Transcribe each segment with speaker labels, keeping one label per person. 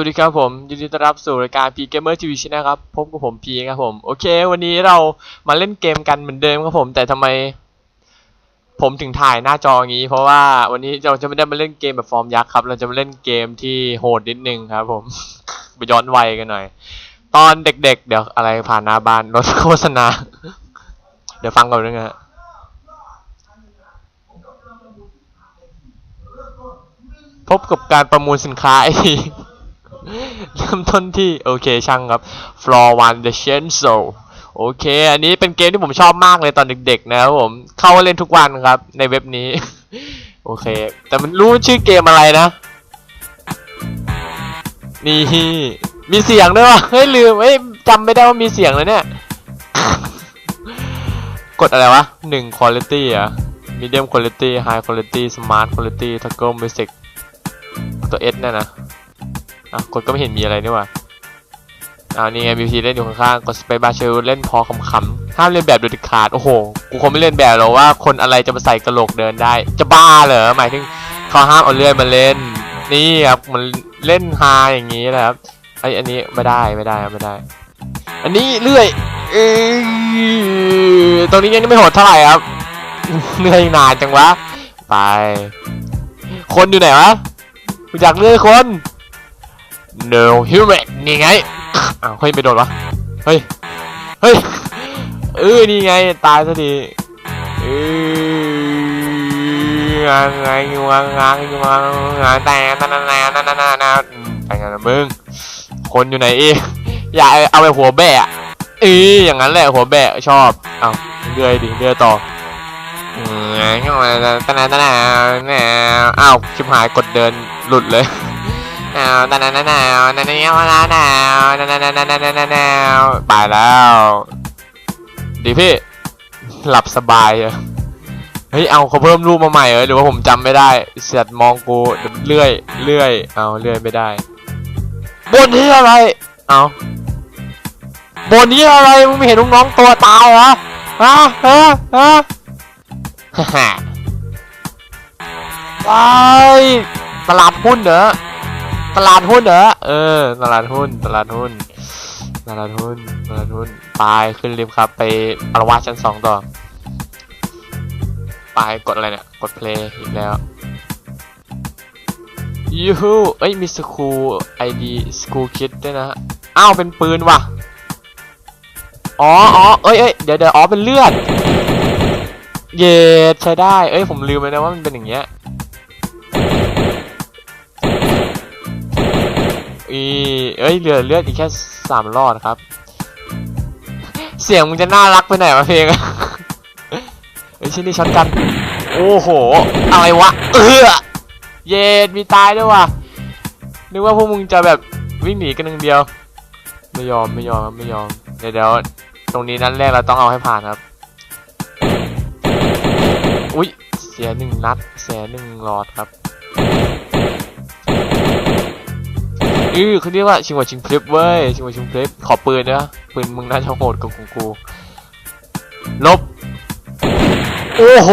Speaker 1: วัสดีครับผมยินดีต้อนรับสู่รายการ P Gamer TV Channel ครับพบกับผมพีครับผมโอเค วันนี้เรามาเล่นเกมกันเหมือนเดิมครับผม แต่ทำไม ผมถึงถ่ายหน้าจออย่างนี้ เพราะว่าวันนี้เราจะไม่ได้มาเล่นเกมแบบฟอร์มยักษ์ครับ เราจะมาเล่นเกมที่โหดนิดนึงครับ ผม ไปย้อนวัยกันหน่อย ตอนเด็ก ๆ เดี๋ยวอะไรผ่านหน้าบ้านรถโฆษณา เดี๋ยวฟังก่อนนึงนะฮะพบกับการประมูลสินค้าไอี เริ่มต้นที่โอเคช่างครับ Floor One The Chainsaw โอเค อันนี้เป็นเกมที่ผมชอบมากเลยตอนเด็กๆนะครับผม เข้าเล่นทุกวันครับ ในเว็บนี้ โอเค แต่มันรู้ชื่อเกมอะไรนะ นี่ มีเสียงด้วยวะเฮ้ยลืมเฮ้ยจำไม่ได้ว่ามีเสียงเลยเนี่ย กดอะไรวะหนึ่ง quality อะ medium quality high quality smart quality toggle music ตัว S เนี่ยนะ อะกดก็ไม่เห็นมีอะไรนี่ว่าอ่านี่ไง BT เล่นอยู่ข้างๆกด Space Bar เชลเล่นพอขำๆห้ามเล่นแบบโดยเด็ดขาดโอ้โหกูคงไม่เล่นแบบหรอกว่าคนอะไรจะมาใส่กระโหลกเดินได้ จะบ้าเหรอหมายถึงเขาห้ามเอาเลื่อยมาเล่น นี่ครับมันเล่นฮาอย่างนี้นะครับไออันนี้ไม่ได้ไม่ได้ไม่ได้ อันนี้เลื่อยเอ้ยตรงนี้ยังไม่โหดเท่าไหร่ครับเหนื่อยนานจังวะไป คนอยู่ไหนวะอยากเลื่อยคน no human นี่ไง อ้าวเฮ้ยไม่โดนวะ เฮ้ย เฮ้ย เออนี่ไง ตายซะดีเอองางไงงางงางงางงางแต่นั่นนั่นนั่นนั่นนั่นนั่นแต่งงานมึง คนอยู่ไหนเองอย่าเอาไปหัวแบะเอ้ยอย่างนั้นแหละหัวแบะชอบเอาเลื่อยดิเลื่อยต่ออืมตนาตะนาแนวอ้าวชิบหายกดเดินหลุดเลย อ้าวตะนาตะนาวตะนาวตะนาวตะนาวตะนาวตะนาวนาวไปแล้ว ดีพี่ หลับสบายเลยเฮ้ย เอาเขาเพิ่มรูปมาใหม่เหรอหรือว่าผมจำไม่ได้ เสียดมองกูเลื่อยเลื่อย เอาเลื่อยไม่ได้ บนนี้อะไร เอาบนนี้อะไร มึงไม่เห็นน้องตัวตายเหรอฮะฮะฮะฮ่าฮ่าไปตลาดหุ้นเหรอ ตลาดหุ้นเหรอ เออ ตลาดหุ้น ตลาดหุ้น ตลาดหุ้น ตลาดหุ้น ไปขึ้นลิฟต์ครับ ไปอารวาสชั้นสองต่อ ไปกดอะไรเนี่ย กดเพลย์อีกแล้วยูฮูเอ้ย มีสกูไอดีสกูคิดด้วยนะ อ้าว เป็นปืนว่ะ อ๋ออ๋อเอ้ยเอ้ยเดี๋ยวเดี๋ยวอ๋อ เป็นเลือด เย็ดใช้ได้ เอ้ย ผมลืมไปนะว่ามันเป็นอย่างเงี้ย อีเอ้ยเหลือเลือดอีกแค่สามรอดครับ เสียงมึงจะน่ารักไปไหนวะเพลงอะเฮ้ยชิ้นนี้ช็อตกัน โอ้โห อะไรวะ เออเย็ดมีตายด้วยว่ะ นึกว่าพวกมึงจะแบบวิ่งหนีกันหนึ่งเดียว ไม่ยอมไม่ยอมครับไม่ยอม เดี๋ยวเดี๋ยวตรงนี้นั้นแรกเราต้องเอาให้ผ่านครับ อุ๊ยเสียหนึ่งนัดเสียหนึ่งหลอดครับ อือเขาเรียกว่าชิงหวชิงพลิปเว้ยชิงหวชิงพลิปขอปืนนะปืนมึงน่าจะโหดกว่าของกูลบโอ้โห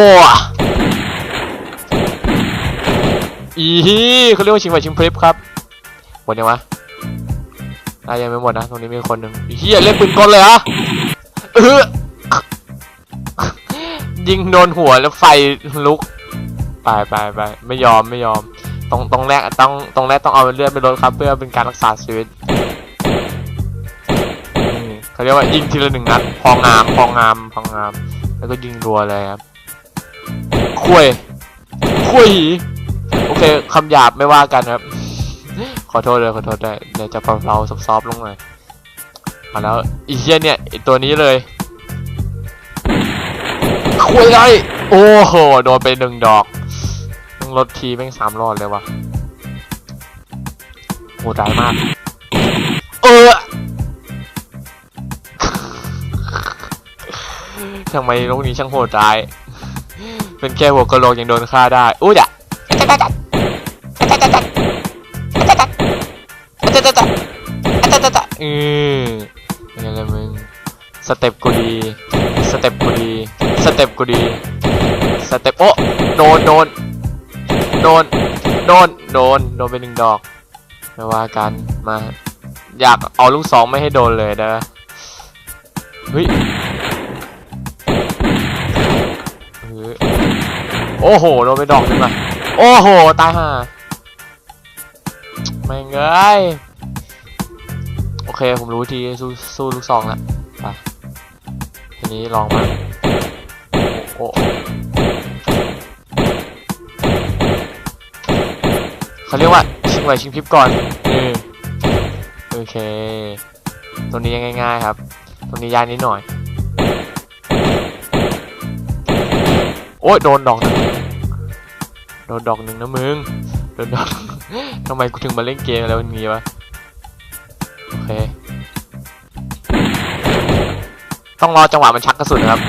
Speaker 1: อีฮีเขาเรียกว่าชิงไหวชิงพริบครับหมดยังวะอะยังไม่หมดนะตรงนี้มีคนหนึ่งอีเฮียเล่นปืนกลเลยเหรอเออยิงโดนหัวแล้วไฟลุกไปไปไปไม่ยอมไม่ยอม ตรงตรงแรกต้องตรงแรกต้องเอาเลือดไปลดครับ เพื่อเป็นการรักษาชีวิตเขาเรียกว่ายิงทีละหนึ่งนัดพองามพองามพองาม แล้วก็ยิงรัวเลยครับคุยคุยโอเคคำหยาบไม่ว่ากันครับ ขอโทษเลยขอโทษได้เดี๋ยวจะเบาซอฟๆลงหน่อยมาแล้วอีเฮียเนี่ยตัวนี้เลยคุยเลยโอ้โหโดนไปหนึ่งดอก ต้องลดทีแม่งสามรอดเลยวะโหดร้ายมาก เออทำไมโลกนี้ช่างโหดร้าย เป็นแค่หัวกะโหลกยังโดนฆ่าได้ อุ้ยอะอือยังไงมึง สเต็ปกูดี สเต็ปกูดี สเต็ปกูดี สเต็ปโอ้โดนโดน โดน โดน โดน โดนไปหนึ่งดอกไม่ว่ากัน มา อยากเอาลูกสองไม่ให้โดนเลยนะเฮ้ยโอ้โห โดนไปดอกหนึงอะโอ้โห ตายห่าไม่งเอ้ยโอเค ผมรู้วิธีสู้สู้ลูกซองล้วไปทีนี้ลองมาโอ้ เขาเรียกว่าชิงไหวชิงพริบก่อนเออโอเคตรงนี้ยังง่าย ๆ ครับตรงนี้ยากนิดหน่อย โอ้ยโดนดอกนึงโดนดอกหนึ่งนะมึงโดนดอกทำไมกูถึงมาเล่นเกมอะไรวันนี้วะโอเค ต้องรอจังหวะมันชักกระสุนนะครับ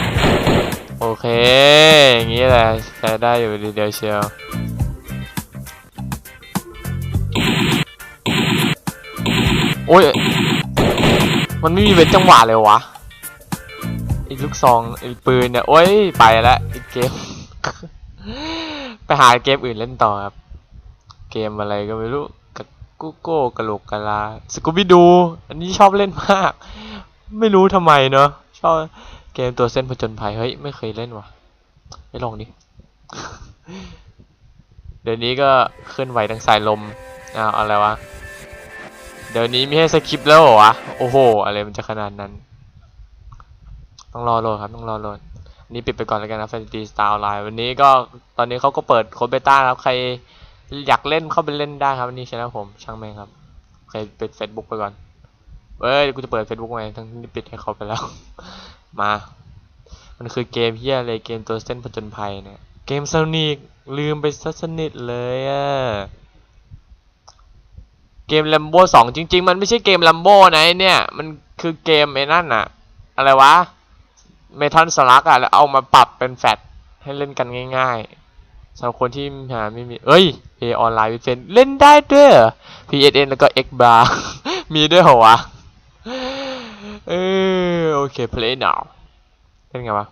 Speaker 1: โอเค อย่างนี้แหละใช้ได้อยู่เดียวเชียว โอ้ย มันไม่มีเว้นจังหวะเลยวะไอ้ลูกซองไอ้ปืนเนี่ย โอ้ย ไปแล้วไอ้เกม ไปหาเกมอื่นเล่นต่อครับ เกมอะไรก็ไม่รู้กับกูโก้กะโหลกกะลาสกูบิดู อันนี้ชอบเล่นมาก ไม่รู้ทำไมเนาะชอบเกมตัวเส้นผจญภัยเฮ้ย ไม่เคยเล่นว่ะไม่ลองดิเดี๋ยวนี้ก็เคลื่อนไหวทางสายลมอ้าวอะไรวะ ดี๋ยวนี้มีให้สคริปต์แล้วเหรอวะ โอ้โห อะไรมันจะขนาดนั้น ต้องรอโหลดครับ ต้องรอโหลดนี้ปิดไปก่อนแล้วกันนะ Fantasy Star Online วันนี้ก็ตอนนี้เขาก็เปิดโค้ดเบต้าแล้วใครอยากเล่นเข้าไปเล่นได้ครับวันนี้ชนะผมช่างแม่งครับใครปิด Facebook ไปก่อนเอ้ยกูจะเปิด Facebook ไงทั้งที่ปิดให้เขาไปแล้ว มา มันคือเกมเฮียอะไรเกมตัวเส้นผจญภัยเนี่ย เกมสนิกลืมไปซะสนิทเลยอะ เกม Lambo 2จริง ๆ มันไม่ใช่เกม Lambo นะไอ้เนี่ย มันคือเกมไอ้นั่นอะอะไรวะเมทัลสลักอะแล้วเอามาปรับเป็นแฟลชให้เล่นกันง่ายๆสำหรับคนที่หาไม่มี เอ้ยเพย์ออนไลน์วิเซนเล่นได้ด้วยเหรอ PSN แล้วก็ X bar มีด้วยเหรอวะ เออโอเค play now เล่นไงวะ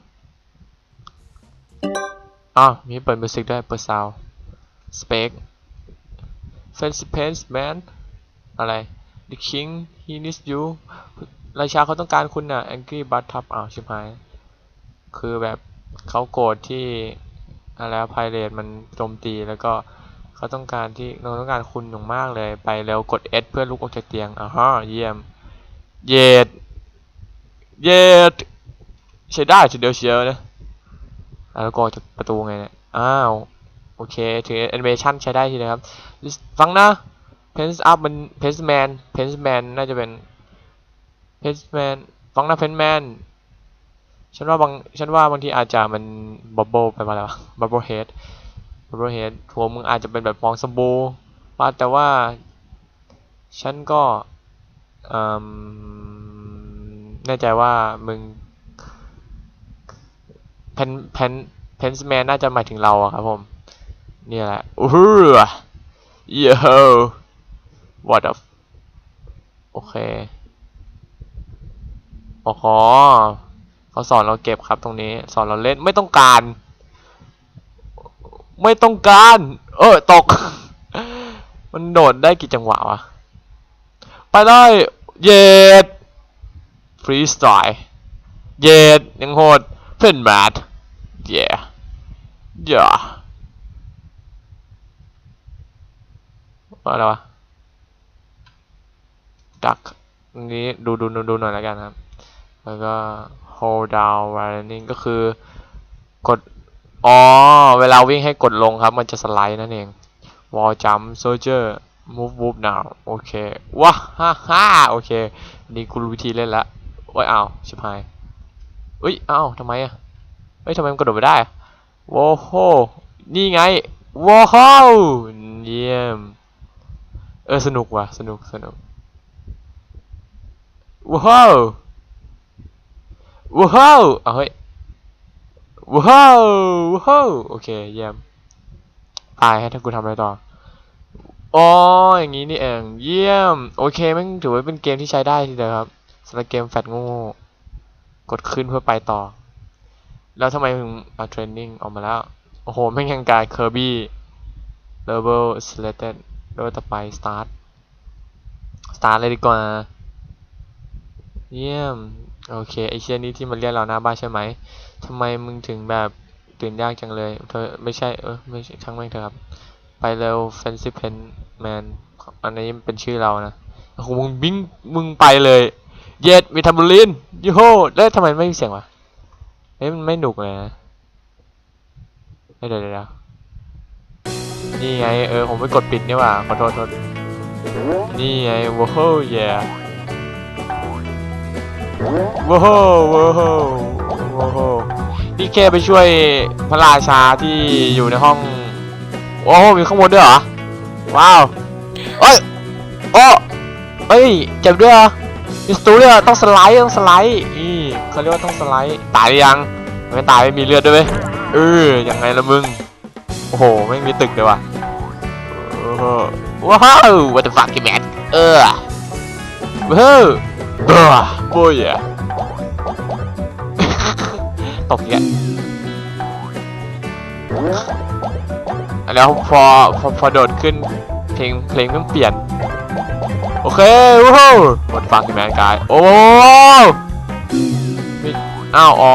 Speaker 1: อ้าวมีเปิดมิวสิกด้วยเปิดซาว spec fancy pants man อะไร the king he needs you ราชาเขาต้องการคุณน่ะ angry but tough อ้าวชิบหาย คือแบบเขาโกรธที่อะไรไพเรตมันโจมตีแล้วก็เขาต้องการที่เราต้องการคุณอย่างมากเลย ไปเร็วกด S เพื่อลุกออกจากเตียงอ่าฮะเยี่ยม เย็ด เย็ดใช้ได้ทีเดียวเชียวนะอะแล้วก็ออกจากประตูไงเนี่ย อ้าว โอเค ถึงแอนิเมชันใช้ได้ทีนะครับ ฟังนะ เพนส์อัพมันเพนส์แมนเพนส์แมนน่าจะเป็นเพนส์แมนฟังนะเพนส์แมนฉันว่าบางฉันว่าบางทีอาจจะมันบับเบิลไปมาแล้วบับเบิลเฮดบับเบิลเฮดหัวมึงอาจจะเป็นแบบฟองสบู่ว่าแต่ว่า ฉันก็แน่ใจว่ามึงเพนเพนเพนส์แมนน่าจะหมายถึงเราอะครับผม นี่แหละอู้หูเย what the โอเคโอ้โหเขาสอนเราเก็บครับตรงนี้ สอนเราเล่นไม่ต้องการ ไม่ต้องการ เออตก มันโดดได้กี่จังหวะวะ ไปเลยเย็ดฟรีสไตล์เย็ดยังโหดเพื่อนแมทเย่เย่อะไรวะ ดักตรงนี้ดูดูดูดูหน่อยแล้วกันครับ แล้วก็ hold down while running ก็คือกด อ๋อ เวลาวิ่งให้กดลงครับ มันจะสไลด์นั่นเอง wall jump soldier move move now โอเค ว้าฮ่าฮ่าโอเค นี่กูรู้วิธีเล่นล้วโอ้ยอ้าวชิบหายเอ้ยอ้าวทำไมอะเฮ้ยทำไมมันกระโดดไม่ได้โว้โหนี่ไงว้าวเยี่ยม เออ สนุกว่ะ สนุก สนุก ว้าวว้าวเอาเฮ้ยว้าวว้าวโอเคเยี่ยมตายให้ถ้ากูทำอะไรต่ออ๋ออย่างนี้นี่เองเยี่ยม โอเคแม่งถือว่าเป็นเกมที่ใช้ได้ทีเดียวครับสำหรับเกมแฟตง่ๆกดขึ้นเพื่อไปต่อ แล้วทำไมถึงมาเทรนนิ่งออกมาแล้ว โอ้โหแม่งยังกายเคอร์บี้เลเวลสเลตเต็ดเลเวลต่อไปสตาร์ทสตาร์ทเลยดีกว่า เยี่ยม โอเค ไอเชียนี้ที่มันเรียกเราหน้าบ้านใช่ไหมทำไมมึงถึงแบบตื่นยากจังเลย เธอไม่ใช่ เออไม่ใช่ช่างแม่งเถอครับ ไปเร็ว Fancy Pen Man อันนี้เป็นชื่อเรานะโอ้โหมึงวิ่งมึงไปเลย เย็ดมีทัมบูลินยูโฮแล้วทำไมไม่มีเสียงวะเฮ้ยมันไม่หนุกเลยนะเฮ้ยเดี๋ยวเดี๋ยวนี่ไง เออ ผมไปกดปิดนี่ว่าขอโทษโทษนี่ไง ว้าวเย่ ว้าวว้าวว้าวนี่แค่ไปช่วยพระราชาที่อยู่ในห้อง โอ้โหมีข้างบนด้วยเหรอ ว้าวเอ้ยโอ้เอ้ยเจ็บด้วยเหรอมีสตูด้วยต้องสไลด์ต้องสไลด์นี่เขาเรียกว่าต้องสไลด์ตายยังไม่ตายไม่มีเลือดด้วยเว้ยเออยังไงละมึงโอ้โหไม่มีตึกเลยว่ะว้าว what the fuck man เออว้าวบ้าโอ้ ยะตกเนี่ยแล้วพอพอพอโดดขึ้น เพลงเพลงมันเปลี่ยน โอเคว้าวหมดฟังที่แมนกาย โอ้มีอ้าว อ๋อ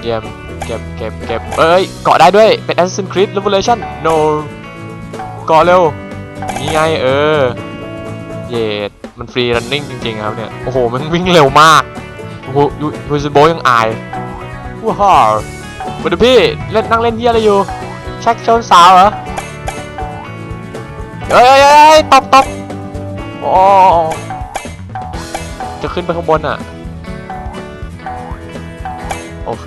Speaker 1: เยี่ยมเก็บเก็บเก็บเอ้ย เกาะได้ด้วย เป็น Assassin's Creed Revelation no เกาะเร็ว นี่ไงเออ เย็ดมันฟรี running จริงๆครับเนี่ย โอ้โห มันวิ่งเร็วมากโอ้โหยูซิโบยังอายว้าวมาดูพี่เล่นนั่งเล่นเยี่ยอะไรอยู่แช็คโชนสาวเหรอเอ้ยเอ้ยเอ้ยตบตบโอ้จะขึ้นไปข้างบนอะ โอเค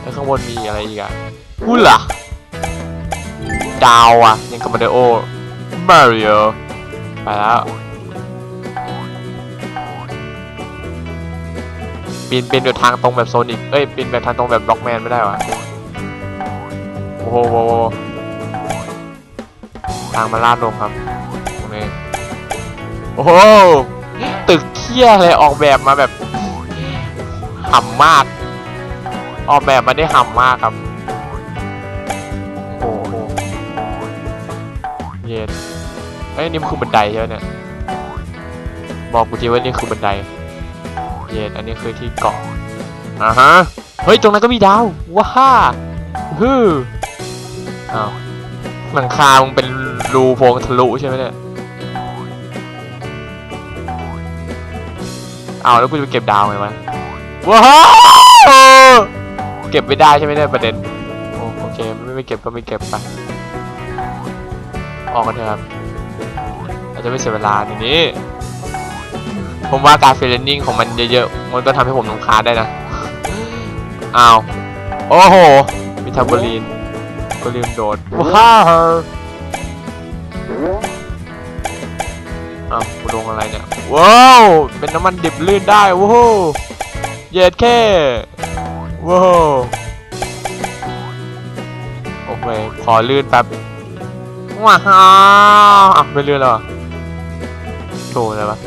Speaker 1: แล้วข้างบนมีอะไรอีกอะพูดล่ะ ดาวอะยังกับมาริโอมาริโอไปแล้วปีนปีนแบบทางตรงแบบโซนิกเอ้ยปีนแบบทางตรงแบบบล็อกแมนไม่ได้วะโอ้โหโโทางมาลาดลงครับตรงนี้โอ้โหตึกเคี้ยเลยออกแบบมาแบบห่ำมาก ออกแบบมาได้ห่ำมากครับ เย็นเอ้ยนี่มันคือบันไดใช่ไหมเนี่ยบอกกูทีว่านี่คือบันได เย็นอันนี้คือที่เกาะอ่าฮะเฮ้ยตรงนั้นก็มีดาวว้าฮึอ้าวหลังคามึงเป็นรูโพรงทะลุใช่ไหมเนี่ยเอาแล้วกูจะไปเก็บดาวไงวะว้าวเก็บไม่ได้ใช่ไหมเนี่ยประเด็นโอโอเคไม่ไม่เก็บก็ไม่เก็บไป ออกกันเถอะครับอาจจะไม่เสียเวลาทีนี้ ผมว่าการเฟรนนิ่งของมันเยอะๆ มันก็ทำให้ผมลำคาได้นะ อ้าว โอ้โห มีทัมเบอรีนก็ลืมโดด ว้าวอ้าวกูลงอะไรเนี่ย ว้าว เป็นน้ำมันดิบลื่นได้ว้าวเย็ดแค่ว้าวโอเคขอลื่นแป๊บ ว้าวอะไม่เลื่อแล้วเหรอโชว์อะไรวะ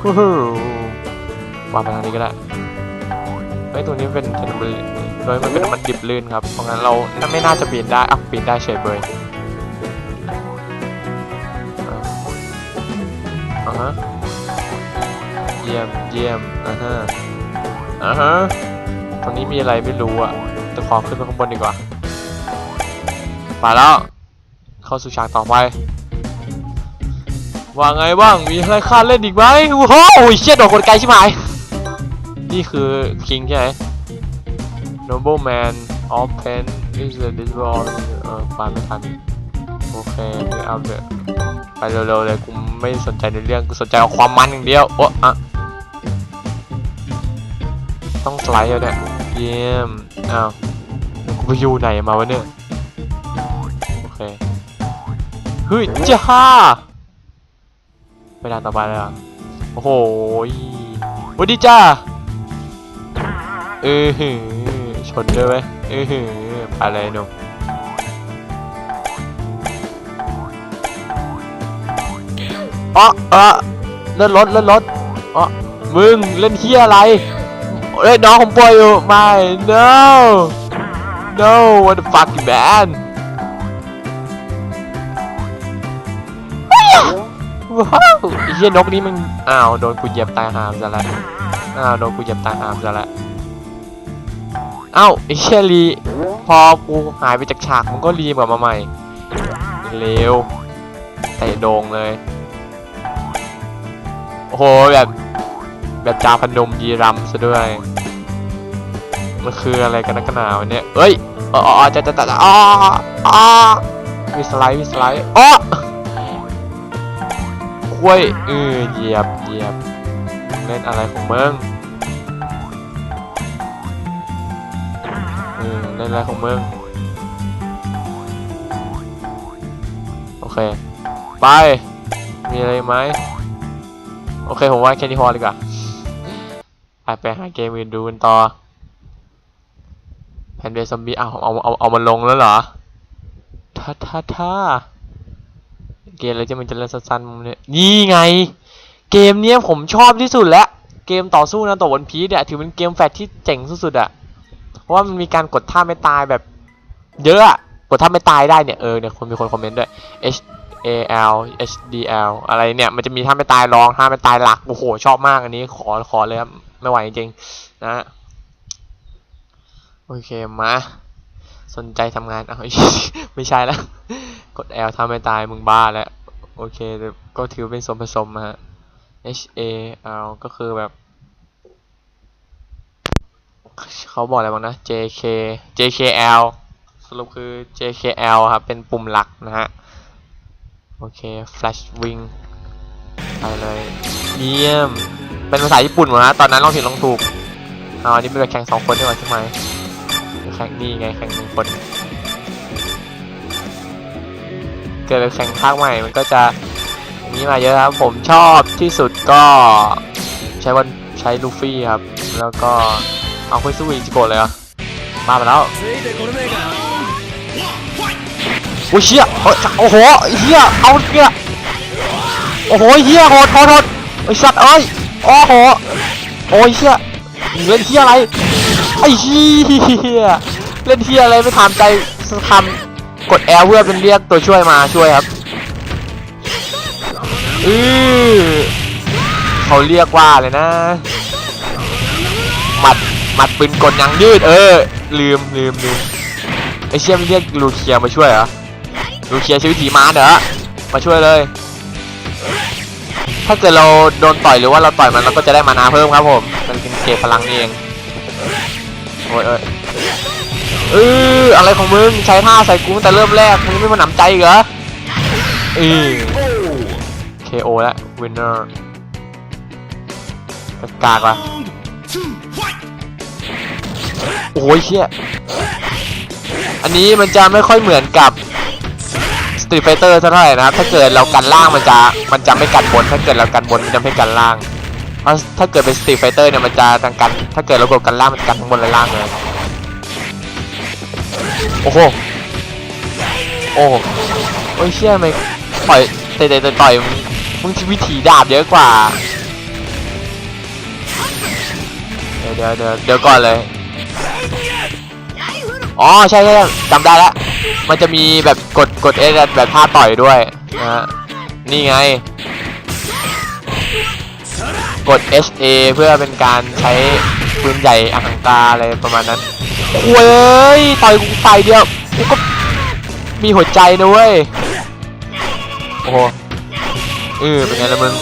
Speaker 1: ฮู้ฮู้วางไปทางนี้ก็ได้เฮ้ยตัวนี้เป็นเป็นบริโดยมันเป็นมันดิบลื่นครับ เพราะงั้นเราไม่น่าจะปีนได้อะปีนได้เฉยเบยอะอ่าฮะเยี่ยมเยี่ยมอ่าฮะอ่าฮะตรงนี้มีอะไรไม่รู้อะแต่ขอขึ้นไปข้างบนดีกว่าไปแล้ว เข้าสู่ฉากต่อไป ว่าไงบ้าง มีอะไรคาดเล่นอีกไหมโอ้โหเชี่ยโดนคนไกลใช่ไหมนี่คือคิงใช่ไหม Noble Man of Pen is the this world เออฟังไม่ทันโอเคนี่เอาเถอะไปเร็วๆเลยกูไม่สนใจในเรื่องกูสนใจเอาความมันอย่างเดียวโอ้อะต้องสไลด์แล้วเนี่ยเยี่ยมอ้าวกูไปอยู่ไหนมาวะเนี่ย เฮ้ยจ้าไปด่าต่อไปเลยเหรอะโอ้โหวัสดีจ้าเออหือชนด้วยไหมเออหือไปเลยหนุ่มอ๋อเออเล่นรถเล่นรถอ๋อมึงเล่นเฮียอะไรเล่นน้องผมป่วยอยู่ไม่ no no what the fuck man ว้าวไอ้เหี้ยนกนี้มันอ้าวโดนกูเหยียบตายหามซะละอ้าวโดนกูเหยียบตายหามซะละเอ้าไอ้เชี่ยรีพอกูหายไปจากฉากมันก็รีกลับมาใหม่เร็วเตะโด่งเลยโอ้โหแบบแบบจาพนมยีรัมซะด้วยมันคืออะไรกันนักหนาวะเนี่ยเอ้ยอ๋ออ๋อจะจะจะจะอ๋ออ๋อมีสไลด์มีสไลด์อ๋อ กล้วยเออเหยียบเหยียบเล่นอะไรของมึงเออเล่นอะไรของมึงโอเค ไป มีอะไรไหมโอเค ผมว่าแค่นี้พอดีกว่าไปไปหาเกมอื่นดูกันต่อแพนเบซอมบี้เอาเอาเอาเอามันลงแล้วเหรอท่าท่าท่า เกมอะไรที่มันจะเล่นสั้นๆเนี่ยนี่ไง เกมเนี้ยผมชอบที่สุดแล้ว เกมต่อสู้นะต่อวันพีเนี่ยถือเป็นเกมแฟลชที่เจ๋งสุดๆอะเพราะว่ามันมีการกดท่าไม่ตายแบบ เยอะอะกดท่าไม่ตายได้เนี่ยเออเนี่ยคนมีคนคอมเมนต์ด้วย H A L H D L อะไรเนี่ยมันจะมีท่าไม่ตายรองท่าไม่ตายหลักโอ้โหชอบมากอันนี้ขอขอเลยครับไม่ไหวจริงๆนะโอเคมา สนใจทำงานเอาไม่ใช่แล้ว กด L ถ้าไม่ตายมึงบ้าแล้ว โอเคแต่ก็ถือเป็นส่วนผสมนะฮะ H A L ก็คือแบบ เขาบอกอะไรบ้างนะ J K J K L สรุปคือ J K L ครับ เป็นปุ่มหลักนะฮะ โอเค Flash Wing ไปเลยเยี่ยม เป็นภาษาญี่ปุ่นหมดนะตอนนั้นลองผิดลองถูกอาอันนี้เป็นแบบแข่งสองคนใช่ไหมใช่ไหม แข่งนี่ไงแข่งหนึ่งคน เกิดแข่งภาคใหม่มันก็จะมีมาเยอะครับ ผมชอบที่สุดก็ใช้วันใช้ลูฟี่ครับ แล้วก็เอาคุยซูอิจิโกะเลยอะมาไปแล้วโอ้ยเชี่ยโอ้โหเฮียเอาเฮียโอ้โหเฮียโหดโหดโหดไอสัตว์เอ้ยโอ้โหโอ้ยเชี่ยเล่นเฮียอะไรไอ้เฮีย เล่นเฮียอะไรไม่ถามใจทำกด L เพื่อเป็นเรียกตัวช่วยมาช่วยครับอือเขาเรียกว่าเลยนะหมัดหมัดปืนกลยังยืด เออ ลืมลืมลืมไอเชี่ยมเรียกลูเคียมาช่วยเหรอลูเคียใช้วิธีมาเหรอมาช่วยเลย ถ้าเกิดเราโดนต่อยหรือว่าเราต่อยมันเราก็จะได้มานาเพิ่มครับผม มันเป็นเกจพลังนี่เองโอ้ยโอ้ย เอออะไรของมึงใช้ท่าใส่กูตั้งแต่เริ่มแรกมึงไม่มาหนำใจเหรอเออ KO แล้ว winner กากว่ะโอ้ยเชี่ยอันนี้มันจะไม่ค่อยเหมือนกับ Street Fighter เท่าไหร่นะครับ ถ้าเกิดเรากันล่างมันจะมันจะไม่กันบน ถ้าเกิดเรากันบนมันจะไม่กันล่างเพราะถ้าเกิดเป็น Street Fighter เนี่ยมันจะกันกัน ถ้าเกิดเรากดกันล่างมันจะกันทั้งบนและล่างเลย โอ้โห โอ้โหโอ้ยเชี่ยไหมต่อยเตะเตะต่อยมึงวิถีดาบเยอะกว่า เดี๋ยวเดี๋ยวเดี๋ยวเดี๋ยวก่อนเลย อ๋อใช่ใช่จำได้แล้ว มันจะมีแบบกดกดเอแบบท่าต่อยด้วยนะฮะ นี่ไง กด H A เพื่อเป็นการใช้ปืนใหญ่อหังกาอะไรประมาณนั้น โว้ยต่อยกูฝ่ายเดียวกูก็มีหัวใจนะเว้ย โอ้โหเออเป็นไงล่ะมึง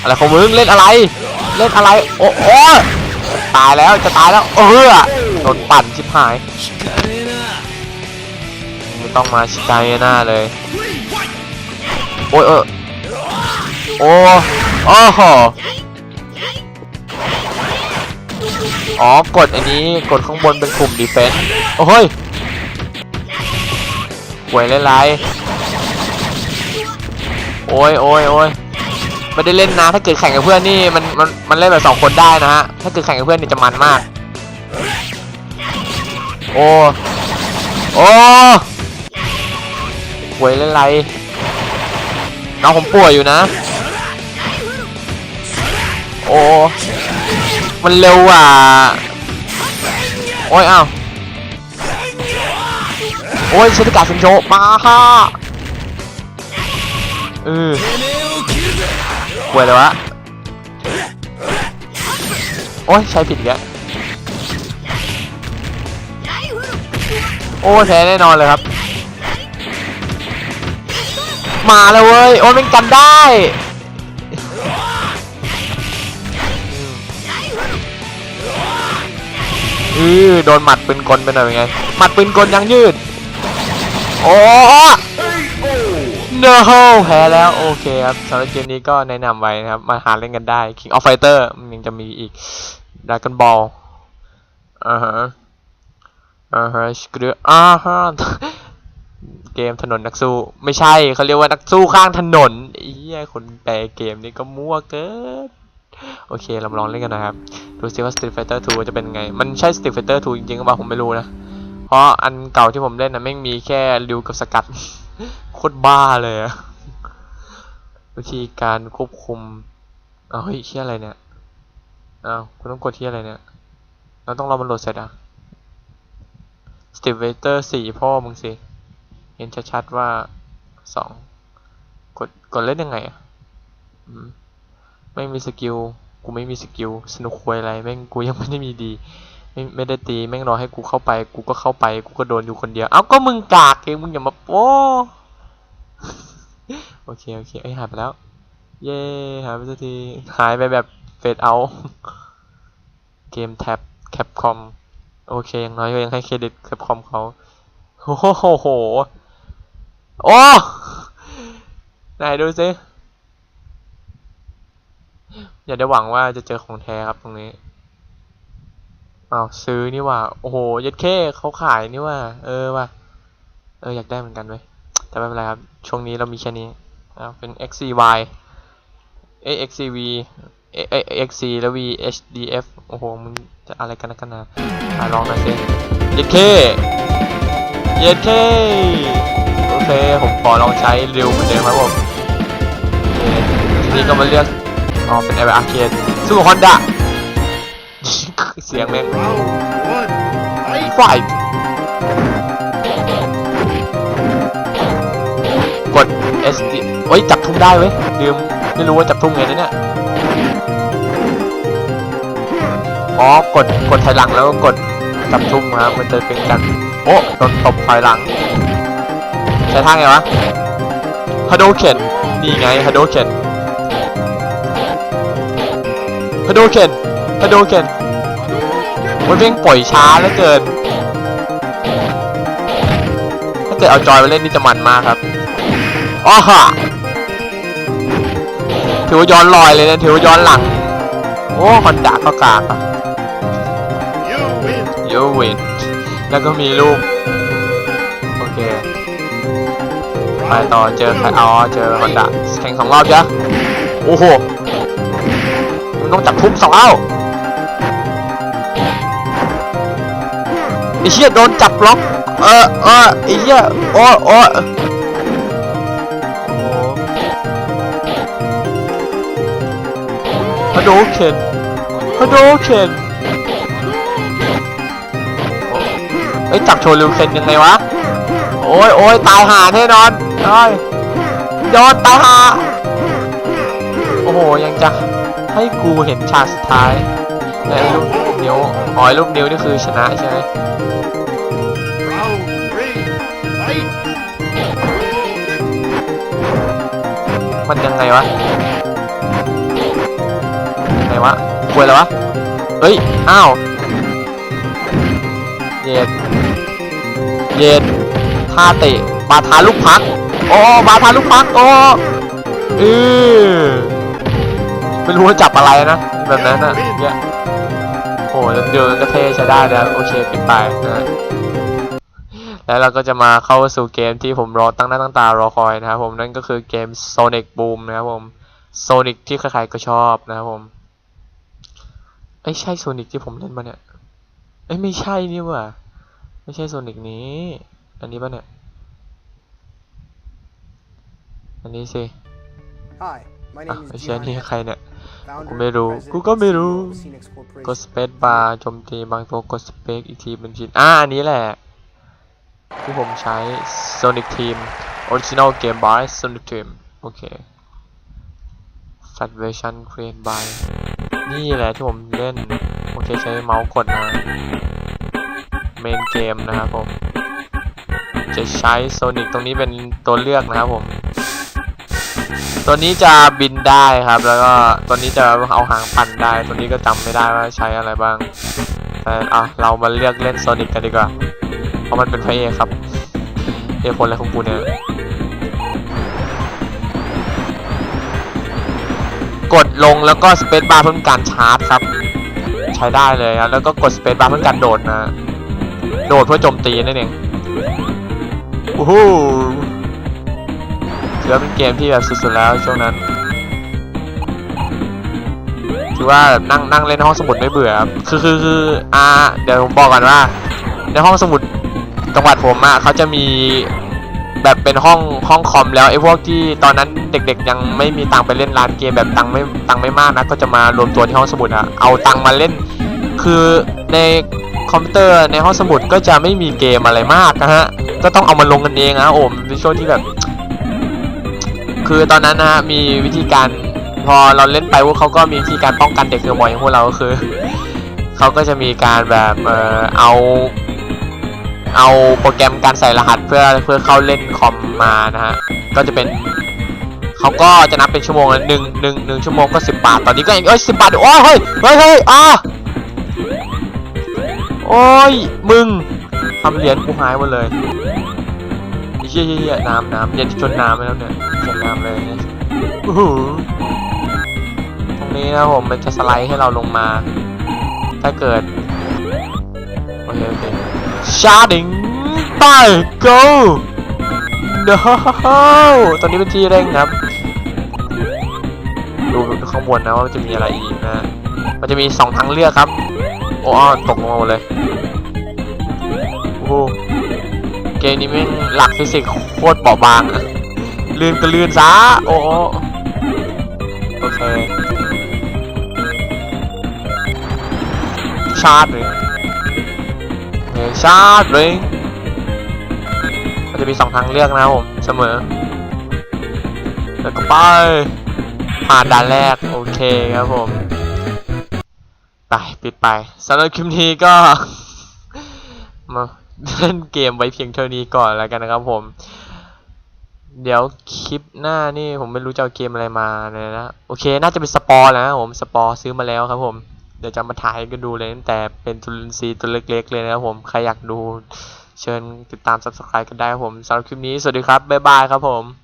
Speaker 1: อะไรของมึงเล่นอะไร เล่นอะไร โอ้โหตายแล้วจะตายแล้วเออโดนปั่นชิบหาย ไม่ต้องมาชิกายหน้าเลย โอ้ยเออโอ้โอ้โห อ๋อกดอันนี้กดข้างบนเป็นปุ่มดีเฟนส์โอ้ยหวยเล่นไรโอ้ยโอ้ยโอ้ยไม่ได้เล่นนะถ้าเกิดแข่งกับเพื่อนนี่มันมันมันเล่นแบบสองคนได้นะฮะถ้าเกิดแข่งกับเพื่อนนี่จะมันมาก โอ้โอ้หวยเล่นไรน้องผมป่วยอยู่นะ โอ้ มันเร็วอะโอ้ยอ้าวโอ้ยเชติกาสินโชมาฮ่าเออป่วยเลยวะโอ้ยใช้ผิดอีกโอ้แพ้แน่นอนเลยครับ มาแล้วเว้ย โอ้ยเป็นกันได้ อือโดนหมัดปืนกลไปหน่อยเป็นไงหมัดปืนกลยังยืด โอ้ no แพ้แล้วโอเคครับสำหรับเกมนี้ก็แนะนำไว้นะครับ มาหาเล่นกันได้ King of Fighter มันยังจะมีอีก Dragon Ball อ่าฮะอ่าฮะสกรูอ่าฮะเกมถนนนักสู้ ไม่ใช่เขาเรียกว่านักสู้ข้างถนนไอ้เหี้ยคนแปลเกมนี้ก็มั่วเกิน โอเค เราลองเล่นกันนะครับดูซิว่า Street Fighter 2 จะเป็นไง มันใช่ Street Fighter 2 จริงๆหรือเปล่าผมไม่รู้นะ เพราะอันเก่าที่ผมเล่นนะแม่มีแค่ริวกับสกัด โคตรบ้าเลยวิธีการควบคุมอ้าเฮ้ยเชี่ยอะไรเนี่ยอ้าวคุณต้องกดที่อะไรเนี่ย เราต้องรอมันโหลดเสร็จอะ s t e v a t o r สี่พ่อมึงสิ เห็นชัดๆว่าสองกด กดเล่นยังไงอะ อืม ไม่มีสกิล กูไม่มีสกิล สนุกควยอะไร แม่งกูยังไม่ได้มีดี ไม่ไม่ได้ตี แม่งรอให้กูเข้าไป กูก็เข้าไป กูก็โดนอยู่คนเดียว เอ้า ก็มึงกากเอง มึงอย่ามาโอ้โอเค โอเคเอ้ยหายไปแล้ว เย้หายไปสักที หายไปแบบเฟดเอา เกมแท็บแคปคอม โอเคย่างน้อยก็ยังให้เครดิตแคปคอมเขาโอ้โหโหโหโอ้ไหนดูสิ อย่าได้หวังว่าจะเจอของแท้ครับตรงนี้อ้าวซื้อนี่ว่า โอ้โหยัดเข้เขาขายนี่ว่า เออว่ะเอออยากได้เหมือนกันเว้ยแต่ไม่เป็นไรครับ ช่วงนี้เรามีแค่นี้อ่าเป็น XCY เอ xcv เอ xc แล้ว v hdf โอ้โหมึงจะอะไรกันนะกันนะลองน่อยสิเย็ดเคเย็ดเคโอเคผมขอลองใช้เร็วเหมือนเดิมครับผมทีนี้ก็มาเลือก อ๋อเป็นไอร์อาร์เคดสู้ฮอนด้าเสียงแม่งไฟกด SD โอ้ยจับทุ่มได้เว้ยลืมไม่รู้ว่าจับทุ่มไงนะเนี่ยอ๋อกดกดถอยหลังแล้วก็กดจับทุ่มครับมันจะเป็นการโอ้โดนตบถอยหลัง ใช้ท่าไงวะฮัโดเข็นนี่ไงฮัโดเข็น ฮัโดเข็นฮัโดเข็นมันเพ่งปล่อยช้าเหลือเกิน ถ้าเกิดเอาจอยมาเล่นนี่จะมันมากครับอ้อฮะถือว่าย้อนลอยเลยนะถือว่าย้อนหลัง โอ้คอนดาก็กากครับ
Speaker 2: You win.
Speaker 1: เยอะเวนแล้วก็มีรูปโอเค ไปต่อเจอใครอ๋อเจอคอนดาแข่งสองรอบจ้ะโอ้โห มึงจับทุ่มสองเอ้าไอ้เหี้ยโดนจับล็อก เออเออไอ้เหี้ยโอ้โอ้ฮัลโหลเคนฮัลโหลเคนเอ้จับโชว์ลิวเคนยังไงวะ โอ้ยโอ้ยตายหาแน่นอนโอ้ยยอดตายหาโอ้โห ยังจะ ให้กูเห็นฉากสุดท้ายในรูปนิ้วอ๋อไอ้รูปนิ้วนี่คือชนะใช่ไหมมันยังไงวะยังไงวะกลัวแล้ววะ เฮ้ย อ้าว เย็ดเย็ดท่าเตะ บาทาลูกพัก โอ้ บาทาลูกพัก โอ้เออ ไม่รู้ว่าจับอะไรนะแบบนั้นอะเนี่ยโอ้เดี๋ยวก็เท่ใช้ได้แล้วโอเคปิดไปนะแล้วเราก็จะมาเข้าสู่เกมที่ผมรอตั้งหน้าตั้งตารอคอยนะครับผมนั่นก็คือเกม Sonic Boom นะครับผม Sonic ที่ใครๆก็ชอบนะครับผมเอ้ใช่ Sonic ที่ผมเล่นมาเนี่ยเอ้ยไม่ใช่นี่ว่ะไม่ใช่ Sonic นี้ อันนี้ปะเนี่ย อันนี้สิ
Speaker 3: Hi,
Speaker 1: อะ
Speaker 3: name
Speaker 1: ไม่
Speaker 3: is
Speaker 1: ใช่
Speaker 3: Gian
Speaker 1: นี่
Speaker 3: Hanna,
Speaker 1: ใครเนี่ย
Speaker 3: founder,
Speaker 1: กูไม่รู้
Speaker 3: president,
Speaker 1: กูก็ไม่
Speaker 3: and
Speaker 1: รู้
Speaker 3: CEO of Phoenix
Speaker 1: กด
Speaker 3: Corporation.
Speaker 1: สเปซบาร์โจมตีบางตัวกดสเปซอีกทีเป็นชิ้นอ่าอันนี้แหละ ที่ผมใช้ Sonic Team Original Game Boy Sonic Team โอเค Fat version create by นี่แหละที่ผมเล่น โอเคใช้เมาส์กดนะ เมนเกมนะครับผม จะใช้โซนิกตรงนี้เป็นตัวเลือกนะครับผม ตัวนี้จะบินได้ครับ แล้วก็ตัวนี้จะเอาหางปั่นได้ ตัวนี้ก็จำไม่ได้ว่าใช้อะไรบ้าง แต่อะเรามาเลือกเล่นโซนิกกันดีกว่า เพราะมันเป็นพระเอกครับเอคนอะไรของกูเนี่ย กดลงแล้วก็สเปซบาร์เพื่อการชาร์จครับ ใช้ได้เลยครับแล้วก็กดสเปซบาร์เพื่อการโดดนะ โดดเพื่อโจมตีนั่นเองโอ้โห ถือว่าเป็นเกมที่แบบสุดๆแล้วช่วงนั้นถือว่าแบบนั่งนั่งเล่นห้องสมุดไม่เบื่อครับคือคือคืออ่าเดี๋ยวผมบอกก่อนว่า ในห้องสมุดจังหวัดผมอะเขาจะมีแบบเป็นห้องห้องคอมแล้วไอ้พวกที่ตอนนั้นเด็กๆ ยังไม่มีตังไปเล่นร้านเกมแบบตังไม่ตังไม่มากนะก็จะมารวมตัวที่ห้องสมุดอะเอาตังมาเล่น คือในคอมพิวเตอร์ในห้องสมุดก็จะไม่มีเกมอะไรมากนะฮะก็ต้องเอามาลงกันเองนะโอ้มเป็นช่วงที่แบบ คือตอนนั้นนะฮะมีวิธีการพอเราเล่นไปพวกเขาก็มีวิธีการป้องกันเด็กคือหมอยองพวกเราก็คือเขาก็จะมีการแบบเออเอาเอาโปรแกรมการใส่รหัสเพื่อเพื่อเข้าเล่นคอมมานะฮะก็จะเป็นเขาก็จะนับเป็นชั่วโมงละหนึ่งหนึ่งหนึ่งชั่วโมงก็สิบบาทตอนนี้ก็เอ้ยสิบบาทโอ้ยเฮ้ยเฮ้ยเฮ้ยอะโอ้ยมึงทำเหรียญกูหายหมดเลย เจียเหี้ยน้ำน้ำเยญจะจนน้ำไปแล้วเนี่ยจนน้ำเลยเนี่ยโอ้โหตรงนี้นะผมมันจะสไลด์ให้เราลงมา ถ้าเกิดโอเคโอเค Sharding ไป go no ตอนนี้เป็นที่เร่งครับดูข้างบนนะว่ามันจะมีอะไรอีกนะ มันจะมีสองทางเลือกครับ โอ้ตกลงมาหมดเลย โอ้โห กมนี้แม่งหลักฟิสิกส์โคตรเบาบางอะลื่นก็ลื่นซะโอ้โหโอเคชาร์จเลยเออชาร์จเลยมันจะมีสองทางเลือกนะครับผมเสมอ แล้วก็ไปผ่านด่านแรก โอเคครับผม ไป ปิดไปสำหรับคลิปนี้ก็มา เล่นเกมไว้เพียงเท่านี้ก่อนแล้วกันนะครับผม เดี๋ยวคลิปหน้านี่ผมไม่รู้จะเอาเกมอะไรมาเลยนะ โอเค น่าจะเป็นสปอร์นะครับผมสปอร์ซื้อมาแล้วครับผม เดี๋ยวจะมาถ่ายกันดูเลยตั้งแต่เป็นจุลินทรีย์ตัวเล็ก ๆ เลยนะครับผม ใครอยากดูเชิญติดตาม subscribe กันได้ครับผมสำหรับคลิปนี้ สวัสดีครับ บ๊ายบายครับผม